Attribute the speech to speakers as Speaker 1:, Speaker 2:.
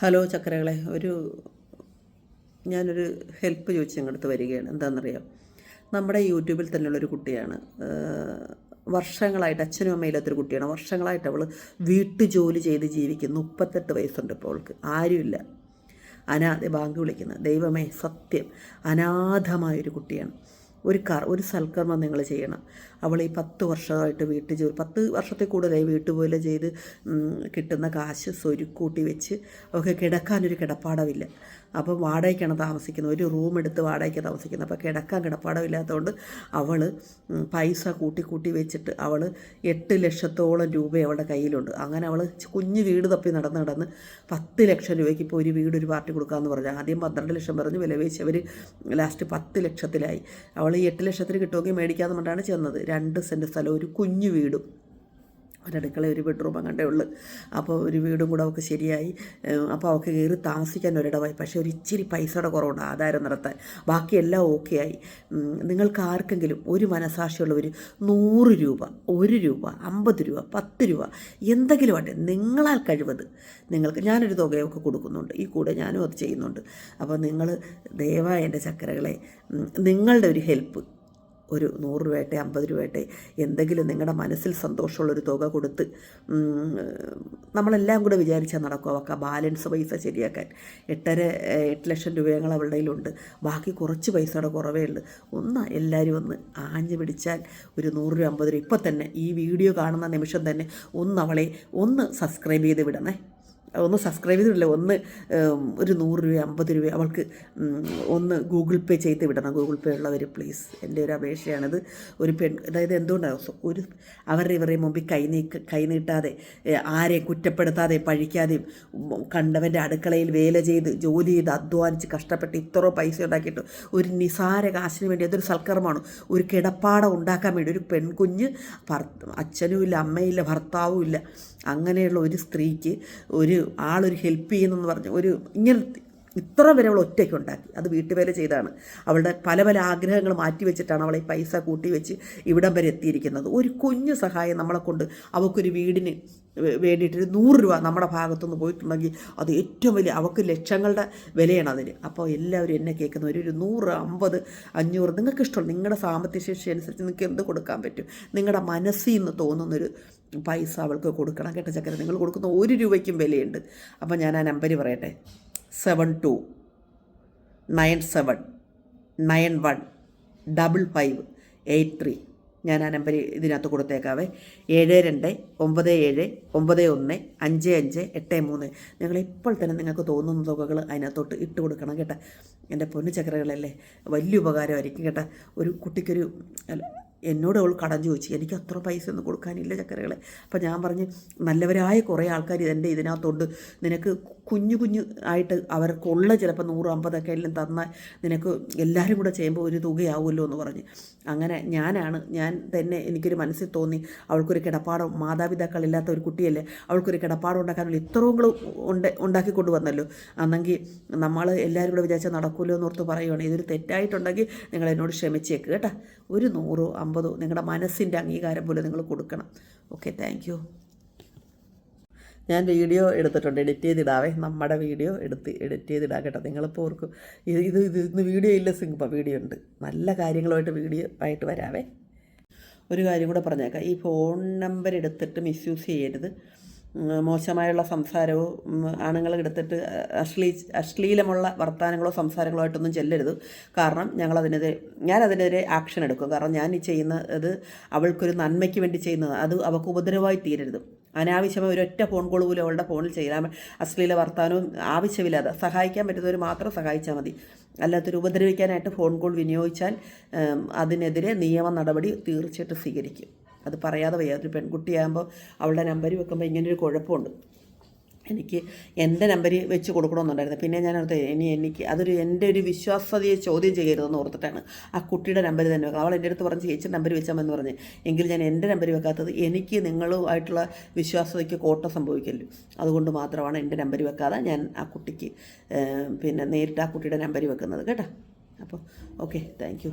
Speaker 1: Hello ചക്കരകളെ ഒരു ഞാനൊരു help ചോദിച്ച് ഞങ്ങളുടെ വരികയാണ്. എന്താണെന്നറിയാം? നമ്മുടെ യൂട്യൂബിൽ തന്നെയുള്ളൊരു കുട്ടിയാണ്. വർഷങ്ങളായിട്ട് അച്ഛനും അമ്മയില്ലാത്തൊരു കുട്ടിയാണ്. വർഷങ്ങളായിട്ട് അവൾ വീട്ടുജോലി ചെയ്ത് ജീവിക്കുന്നു. മുപ്പത്തെട്ട് വയസ്സുണ്ട് ഇപ്പോൾ അവൾക്ക്. ആരുമില്ല. അനാഥ ബാങ്ക് വിളിക്കുന്നത് ദൈവമേ സത്യം. അനാഥമായൊരു കുട്ടിയാണ്. ഒരു കർ ഒരു സൽക്കർമ്മം നിങ്ങൾ ചെയ്യണം. അവൾ ഈ പത്ത് വർഷമായിട്ട് വീട്ടു ജോലി പത്ത് വർഷത്തിൽ കൂടുതലായി വീട്ടുപോലെ ചെയ്ത് കിട്ടുന്ന കാശ് സ്വരുക്കൂട്ടി വെച്ച് അവൾക്ക് കിടക്കാനൊരു കിടപ്പാടമില്ല അപ്പം വാടകയ്ക്കാണ് താമസിക്കുന്നത്. ഒരു റൂം എടുത്ത് വാടകയ്ക്ക് താമസിക്കുന്നത്. അപ്പോൾ കിടക്കാൻ കിടപ്പാടമില്ലാത്തതുകൊണ്ട് അവൾ പൈസ കൂട്ടി കൂട്ടി വെച്ചിട്ട് അവൾ എട്ട് ലക്ഷത്തോളം രൂപ അവളുടെ കയ്യിലുണ്ട്. അങ്ങനെ അവൾ കുഞ്ഞു വീട് തപ്പി നടന്ന് നടന്ന് പത്ത് ലക്ഷം രൂപയ്ക്ക് ഇപ്പോൾ ഒരു വീട് ഒരു പാർട്ടി കൊടുക്കാമെന്ന് പറഞ്ഞു. ആദ്യം പന്ത്രണ്ട് ലക്ഷം പറഞ്ഞ് വില വെച്ച് അവർ ലാസ്റ്റ് പത്ത് ലക്ഷത്തിലായി. അവൾ എട്ട് ലക്ഷത്തിന് കിട്ടുമെങ്കിൽ മേടിക്കാമെന്ന് പറഞ്ഞാണ് ചെന്നത്. രണ്ട് സെന്റ് സ്ഥലം. ഒരു കുഞ്ഞു വീടും. ഒരടുക്കള ഒരു ബെഡ്റൂം കണ്ടേ ഉള്ളു. അപ്പോൾ ഒരു വീടും കൂടെ അവൾക്ക് ശരിയായി. അപ്പോൾ അവൾക്ക് കയറി താമസിക്കാൻ ഒരിടമായി പക്ഷേ ഒരു ഇച്ചിരി പൈസയുടെ കുറവുണ്ട് ആധാരം നടത്താൻ. ബാക്കിയെല്ലാം ഓക്കെ ആയി. നിങ്ങൾക്ക് ആർക്കെങ്കിലും ഒരു മനസാക്ഷിയുള്ളവർ നൂറ് രൂപ ഒരു രൂപ അമ്പത് രൂപ പത്ത് രൂപ എന്തെങ്കിലും ആട്ടെ നിങ്ങളാൽ കഴിവത് നിങ്ങൾക്ക് ഞാനൊരു തുകയൊക്കെ കൊടുക്കുന്നുണ്ട്. ഈ കൂടെ ഞാനും അത് ചെയ്യുന്നുണ്ട്. അപ്പോൾ നിങ്ങൾ ദയവായ എന്റെ ചക്കരകളെ നിങ്ങളുടെ ഒരു ഹെൽപ്പ് ഒരു നൂറ് രൂപയട്ടെ അമ്പത് രൂപയട്ടെ എന്തെങ്കിലും നിങ്ങളുടെ മനസ്സിൽ സന്തോഷമുള്ളൊരു തുക കൊടുത്ത് നമ്മളെല്ലാം കൂടെ വിചാരിച്ചാൽ നടക്കും അവൾക്ക് ആ ബാലൻസ് പൈസ ശരിയാക്കാൻ. എട്ടര എട്ട് ലക്ഷം രൂപയങ്ങൾ അവളുടെ കയ്യിലുണ്ട്. ബാക്കി കുറച്ച് പൈസയുടെ കുറവേ ഉള്ളൂ. ഒന്ന് എല്ലാവരും ഒന്ന് ആഞ്ഞു പിടിച്ചാൽ ഒരു നൂറ് രൂപ അമ്പത് രൂപ. ഇപ്പം തന്നെ ഈ വീഡിയോ കാണുന്ന നിമിഷം തന്നെ ഒന്ന് അവളെ ഒന്ന് സബ്സ്ക്രൈബ് ചെയ്ത് വിടണേ. ഒന്ന് സബ്സ്ക്രൈബ് ചെയ്തിട്ടില്ല. ഒന്ന് ഒരു നൂറ് രൂപ അമ്പത് രൂപ അവൾക്ക് ഒന്ന് ഗൂഗിൾ പേ ചെയ്ത് വിടണം. ഗൂഗിൾ പേ ഉള്ളവർ പ്ലീസ് എന്റെ ഒരു അപേക്ഷയാണിത്. ഒരു പെൺ അതായത് എന്തുകൊണ്ടാണ് ഒരു അവരുടെ ഇവരുടെ മുമ്പിൽ കൈ നീക്ക കൈ നീട്ടാതെ ആരെയും കുറ്റപ്പെടുത്താതെ പഴിക്കാതെയും കണ്ടവന്റെ അടുക്കളയിൽ വേല ചെയ്ത് ജോലി ചെയ്ത് അധ്വാനിച്ച് കഷ്ടപ്പെട്ട് ഇത്ര പൈസ ഉണ്ടാക്കിയിട്ട് ഒരു നിസാര കാശിന് വേണ്ടി അതൊരു സൽക്കർമ്മമാണ്. ഒരു കിടപ്പാടം ഉണ്ടാക്കാൻ വേണ്ടി ഒരു പെൺകുഞ്ഞ് ഭർ അച്ഛനും ഇല്ല അമ്മയില്ല ഭർത്താവും ഇല്ല. അങ്ങനെയുള്ള ഒരു സ്ത്രീക്ക് ഒരു ആളൊരു ഹെൽപ്പ് ചെയ്യുന്നെന്ന് പറഞ്ഞ് ഒരു ഇങ്ങനെ ഇത്ര വരെ അവൾ ഒറ്റയ്ക്ക് ഉണ്ടാക്കി. അത് വീട്ടുവേല ചെയ്താണ്. അവളുടെ പല പല ആഗ്രഹങ്ങൾ മാറ്റി വെച്ചിട്ടാണ് അവളെ പൈസ കൂട്ടി വെച്ച് ഇവിടം വരെ എത്തിയിരിക്കുന്നത്. ഒരു കുഞ്ഞു സഹായം നമ്മളെ കൊണ്ട് അവൾക്കൊരു വീടിന് വേണ്ടിയിട്ട് നൂറ് രൂപ നമ്മുടെ ഭാഗത്തുനിന്ന് പോയിട്ടുണ്ടെങ്കിൽ അത് ഏറ്റവും വലിയ അവൾക്ക് ലക്ഷങ്ങളുടെ വിലയാണ് അതിന്. അപ്പോൾ എല്ലാവരും എന്നെ കേൾക്കുന്ന ഒരു നൂറ് അമ്പത് അഞ്ഞൂറ് നിങ്ങൾക്ക് ഇഷ്ടമുള്ള നിങ്ങളുടെ സാമ്പത്തിക ശേഷി അനുസരിച്ച് നിങ്ങൾക്ക് എന്ത് കൊടുക്കാൻ പറ്റും? നിങ്ങളുടെ മനസ്സിൽ നിന്ന് തോന്നുന്നൊരു പൈസ അവൾക്ക് കൊടുക്കണം കേട്ടോ ചക്കര. നിങ്ങൾ കൊടുക്കുന്ന ഒരു രൂപയ്ക്കും വിലയുണ്ട്. അപ്പോൾ ഞാൻ ആ നമ്പർ പറയട്ടെ. Seven two nine seven nine one double five eight three. ഞാൻ ആ നമ്പർ ഇതിനകത്ത് കൊടുത്തേക്കാവേ. ഏഴ് രണ്ട് ഒമ്പത് ഏഴ് ഒമ്പത് ഒന്ന് അഞ്ച് അഞ്ച് എട്ട് മൂന്ന്. ഞങ്ങൾ ഇപ്പോൾ തന്നെ നിങ്ങൾക്ക് തോന്നുന്ന തുകകൾ അതിനകത്തോട്ട് ഇട്ട് കൊടുക്കണം കേട്ടോ. എന്റെ പൊന്നു ചക്രകളല്ലേ വലിയ ഉപകാരമായിരിക്കും കേട്ടോ. ഒരു കുട്ടിക്കൊരു എന്നോട് അവൾ കടം ചോദിച്ചു. എനിക്ക് അത്ര പൈസ ഒന്നും കൊടുക്കാനില്ല ചക്കരകളെ. അപ്പം ഞാൻ പറഞ്ഞ് നല്ലവരായ കുറേ ആൾക്കാർ ഇതെന്റെ ഇതിനകത്തുണ്ട്. നിനക്ക് കുഞ്ഞു കുഞ്ഞു ആയിട്ട് അവർക്കുള്ള ചിലപ്പോൾ നൂറ് അമ്പതൊക്കെ എല്ലാം തന്നാൽ നിനക്ക് എല്ലാവരും കൂടെ ചെയ്യുമ്പോൾ ഒരു തുകയാവുമല്ലോ എന്ന് പറഞ്ഞ്. അങ്ങനെ ഞാനാണ് ഞാൻ തന്നെ എനിക്കൊരു മനസ്സിൽ തോന്നി അവൾക്കൊരു കിടപ്പാടം മാതാപിതാക്കളില്ലാത്ത ഒരു കുട്ടിയല്ലേ അവൾക്കൊരു കിടപ്പാടം ഉണ്ടാക്കാനുള്ള ഇത്രയും കൂടെ ഉണ്ട് ഉണ്ടാക്കിക്കൊണ്ട് വന്നല്ലോ അന്നെങ്കിൽ നമ്മൾ എല്ലാവരും കൂടെ വിചാരിച്ചാൽ നടക്കുമല്ലോ എന്നോർത്ത് പറയുവാണ്. ഇതൊരു തെറ്റായിട്ടുണ്ടെങ്കിൽ നിങ്ങൾ എന്നോട് ക്ഷമിച്ചേക്ക് കേട്ടോ. ഒരു നൂറോ അമ്പതോ നിങ്ങളുടെ മനസ്സിന്റെ അംഗീകാരം പോലെ നിങ്ങൾ കൊടുക്കണം. ഓക്കെ താങ്ക് ഞാൻ വീഡിയോ എടുത്തിട്ടുണ്ട് എഡിറ്റ് ചെയ്തിടാവേ. നമ്മുടെ വീഡിയോ എടുത്ത് എഡിറ്റ് ചെയ്തിടാം കേട്ടോ. നിങ്ങളിപ്പോൾ ഓർക്കും ഇത് ഇത് ഇത് ഇന്ന് വീഡിയോ ഇല്ല സിംഗപ്പ വീഡിയോ ഉണ്ട്. നല്ല കാര്യങ്ങളുമായിട്ട് വീഡിയോ ആയിട്ട് വരാവേ. ഒരു കാര്യം കൂടെ പറഞ്ഞേക്കാം. ഈ ഫോൺ നമ്പർ എടുത്തിട്ട് മിസ്യൂസ് ചെയ്യരുത്. മോശമായുള്ള സംസാരവും ആണുങ്ങൾ എടുത്തിട്ട് അശ്ലീ അശ്ലീലമുള്ള വർത്തമാനങ്ങളോ സംസാരങ്ങളോ ആയിട്ടൊന്നും ചെല്ലരുത്. കാരണം ഞങ്ങളതിനെതിരെ ഞാനതിനെതിരെ ആക്ഷൻ എടുക്കും. കാരണം ഞാൻ ഈ ചെയ്യുന്ന ഇത് അവൾക്കൊരു നന്മയ്ക്ക് വേണ്ടി ചെയ്യുന്നത്. അത് അവൾക്ക് ഉപദ്രവമായി തീരരുത്. അനാവശ്യമായി ഒരൊറ്റ ഫോൺ കോൾ പോലും അവളുടെ ഫോണിൽ ചെയ്താൽ അശ്ലീല വർത്താനവും ആവശ്യമില്ലാതെ സഹായിക്കാൻ പറ്റുന്നവർ മാത്രം സഹായിച്ചാൽ മതി. അല്ലാത്തൊരു ഉപദ്രവിക്കാനായിട്ട് ഫോൺ കോൾ വിനിയോഗിച്ചാൽ അതിനെതിരെ നിയമ നടപടി തീർച്ചയായിട്ടും സ്വീകരിക്കും. അത് പറയാതെ വയ്യ ഒരു പെൺകുട്ടിയാകുമ്പോൾ അവളുടെ നമ്പർ വെക്കുമ്പോൾ ഇങ്ങനൊരു കുഴപ്പമുണ്ട്. എനിക്ക് എന്റെ നമ്പർ വെച്ച് കൊടുക്കണമെന്നുണ്ടായിരുന്നു. പിന്നെ ഞാൻ ഓർത്ത് ഇനി എനിക്ക് അതൊരു എന്റെ ഒരു വിശ്വാസതയെ ചോദ്യം ചെയ്യരുതെന്ന് ഓർത്തിട്ടാണ് ആ കുട്ടിയുടെ നമ്പർ തന്നെ വെക്കുക അവൾ എന്റെ അടുത്ത് പറഞ്ഞ് ചേച്ചി നമ്പർ വെച്ചാമെന്ന് പറഞ്ഞ്. എങ്കിൽ ഞാൻ എന്റെ നമ്പർ വെക്കാത്തത് എനിക്ക് നിങ്ങളുമായിട്ടുള്ള വിശ്വാസതയ്ക്ക് കോട്ട സംഭവിക്കല്ലോ അതുകൊണ്ട് മാത്രമാണ് എന്റെ നമ്പർ വെക്കാതെ ഞാൻ ആ കുട്ടിക്ക് പിന്നെ നേരിട്ട് ആ കുട്ടിയുടെ നമ്പർ വെക്കുന്നത്. കേട്ടോ? അപ്പോൾ ഓക്കെ. താങ്ക്